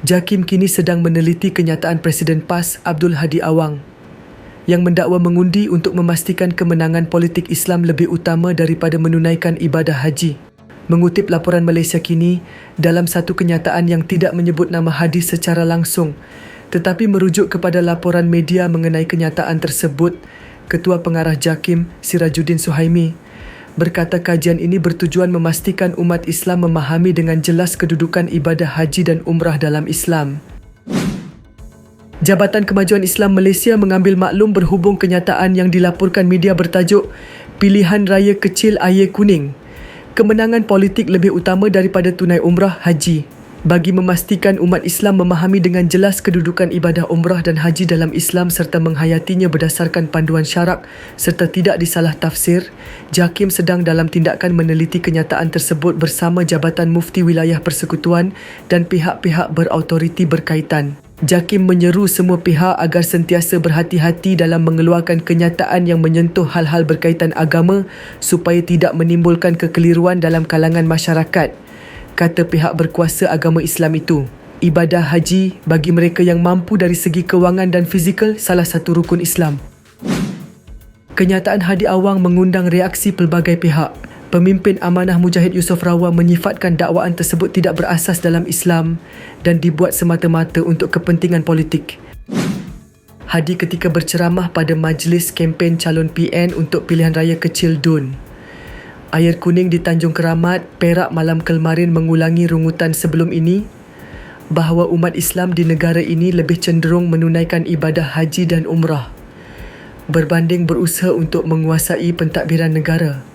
Jakim kini sedang meneliti kenyataan Presiden PAS Abdul Hadi Awang yang mendakwa mengundi untuk memastikan kemenangan politik Islam lebih utama daripada menunaikan ibadah haji. Mengutip laporan Malaysia kini, dalam satu kenyataan yang tidak menyebut nama Hadi secara langsung tetapi merujuk kepada laporan media mengenai kenyataan tersebut, Ketua Pengarah Jakim Sirajuddin Suhaimi berkata kajian ini bertujuan memastikan umat Islam memahami dengan jelas kedudukan ibadah haji dan umrah dalam Islam. Jabatan Kemajuan Islam Malaysia mengambil maklum berhubung kenyataan yang dilaporkan media bertajuk Pilihan Raya Kecil Air Kuning. Kemenangan politik lebih utama daripada tunai umrah haji bagi memastikan umat Islam memahami dengan jelas kedudukan ibadah umrah dan haji dalam Islam serta menghayatinya berdasarkan panduan syarak serta tidak disalah tafsir, Jakim sedang dalam tindakan meneliti kenyataan tersebut bersama Jabatan Mufti Wilayah Persekutuan dan pihak-pihak berautoriti berkaitan. Jakim menyeru semua pihak agar sentiasa berhati-hati dalam mengeluarkan kenyataan yang menyentuh hal-hal berkaitan agama supaya tidak menimbulkan kekeliruan dalam kalangan masyarakat kata pihak berkuasa agama Islam itu. Ibadah haji bagi mereka yang mampu dari segi kewangan dan fizikal salah satu rukun Islam. Kenyataan Hadi Awang mengundang reaksi pelbagai pihak. Pemimpin Amanah Mujahid Yusof Rawa menyifatkan dakwaan tersebut tidak berasas dalam Islam dan dibuat semata-mata untuk kepentingan politik. Hadi ketika berceramah pada majlis kempen calon PN untuk pilihan raya kecil DUN. Air kuning di Tanjung Keramat, Perak malam kemarin mengulangi rungutan sebelum ini bahawa umat Islam di negara ini lebih cenderung menunaikan ibadah haji dan umrah berbanding berusaha untuk menguasai pentadbiran negara.